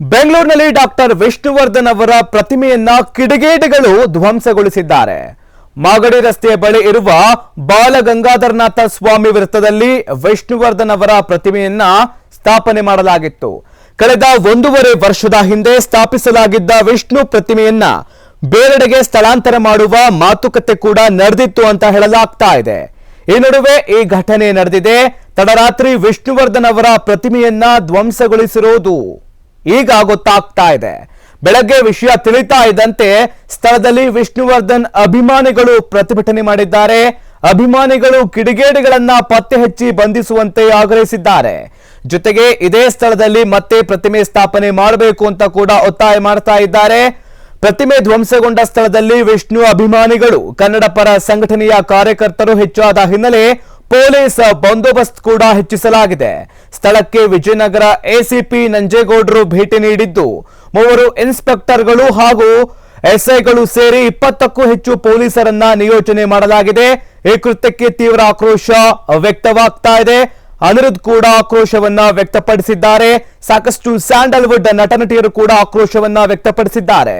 ಬೆಂಗಳೂರಿನಲ್ಲಿ ಡಾಕ್ಟರ್ ವಿಷ್ಣುವರ್ಧನ್ ಅವರ ಪ್ರತಿಮೆಯನ್ನ ಕಿಡಿಗೇಡಿಗಳು ಧ್ವಂಸಗೊಳಿಸಿದ್ದಾರೆ. ಮಾಗಡಿ ರಸ್ತೆಯ ಬಳಿ ಇರುವ ಬಾಲಗಂಗಾಧರನಾಥ ಸ್ವಾಮಿ ವೃತ್ತದಲ್ಲಿ ವಿಷ್ಣುವರ್ಧನ್ ಅವರ ಪ್ರತಿಮೆಯನ್ನ ಸ್ಥಾಪನೆ ಮಾಡಲಾಗಿತ್ತು. ಕಳೆದ ಒಂದೂವರೆ ವರ್ಷದ ಹಿಂದೆ ಸ್ಥಾಪಿಸಲಾಗಿದ್ದ ವಿಷ್ಣು ಪ್ರತಿಮೆಯನ್ನ ಬೇರೆಡೆಗೆ ಸ್ಥಳಾಂತರ ಮಾಡುವ ಮಾತುಕತೆ ಕೂಡ ನಡೆದಿತ್ತು ಅಂತ ಹೇಳಲಾಗ್ತಾ ಇದೆ. ಈ ನಡುವೆ ಈ ಘಟನೆ ನಡೆದಿದೆ. ತಡರಾತ್ರಿ ವಿಷ್ಣುವರ್ಧನ್ ಅವರ ಪ್ರತಿಮೆಯನ್ನ ಧ್ವಂಸಗೊಳಿಸಿರುವುದು ಈಗ ಗೊತ್ತಾಗ್ತಾ ಇದೆ ಬೆಳಗ್ಗೆ ವಿಷಯ ತಿಳಿತಾ ಇದ್ದಂತೆ ಸ್ಥಳದಲ್ಲಿ ವಿಷ್ಣುವರ್ಧನ್ ಅಭಿಮಾನಿಗಳು ಪ್ರತಿಭಟನೆ ಮಾಡಿದ್ದಾರೆ. ಅಭಿಮಾನಿಗಳು ಕಿಡಿಗೇಡಿಗಳನ್ನ ಪತ್ತೆ ಹಚ್ಚಿ ಬಂಧಿಸುವಂತೆ ಆಗ್ರಹಿಸಿದ್ದಾರೆ. ಜೊತೆಗೆ ಇದೇ ಸ್ಥಳದಲ್ಲಿ ಮತ್ತೆ ಪ್ರತಿಮೆ ಸ್ಥಾಪನೆ ಮಾಡಬೇಕು ಅಂತ ಕೂಡ ಒತ್ತಾಯ ಮಾಡ್ತಾ ಇದ್ದಾರೆ. ಪ್ರತಿಮೆ ಧ್ವಂಸಗೊಂಡ ಸ್ಥಳದಲ್ಲಿ ವಿಷ್ಣು ಅಭಿಮಾನಿಗಳು ಕನ್ನಡ ಪರ ಸಂಘಟನೆಯ ಕಾರ್ಯಕರ್ತರು ಹೆಚ್ಚಾದ ಹಿನ್ನೆಲೆ ಪೊಲೀಸ್ ಬಂದೋಬಸ್ತ್ ಕೂಡ ಹೆಚ್ಚಿಸಲಾಗಿದೆ. ಸ್ಥಳಕ್ಕೆ ವಿಜಯನಗರ ಎಸಿಪಿ ನಂಜೇಗೌಡರು ಭೇಟಿ ನೀಡಿದ್ದು, ಮೂವರು ಇನ್ಸ್ಪೆಕ್ಟರ್ಗಳು ಹಾಗೂ ಎಸ್ಐಗಳು ಸೇರಿ ಇಪ್ಪತ್ತಕ್ಕೂ ಹೆಚ್ಚು ಪೊಲೀಸರನ್ನ ನಿಯೋಜನೆ ಮಾಡಲಾಗಿದೆ. ಈ ಕೃತ್ಯಕ್ಕೆ ತೀವ್ರ ಆಕ್ರೋಶ ವ್ಯಕ್ತವಾಗ್ತಾ ಇದೆ. ಅನಿರುದ್ ಕೂಡ ಆಕ್ರೋಶವನ್ನ ವ್ಯಕ್ತಪಡಿಸಿದ್ದಾರೆ. ಸಾಕಷ್ಟು ಸ್ಯಾಂಡಲ್ವುಡ್ ನಟನಟಿಯರು ಕೂಡ ಆಕ್ರೋಶವನ್ನ ವ್ಯಕ್ತಪಡಿಸಿದ್ದಾರೆ.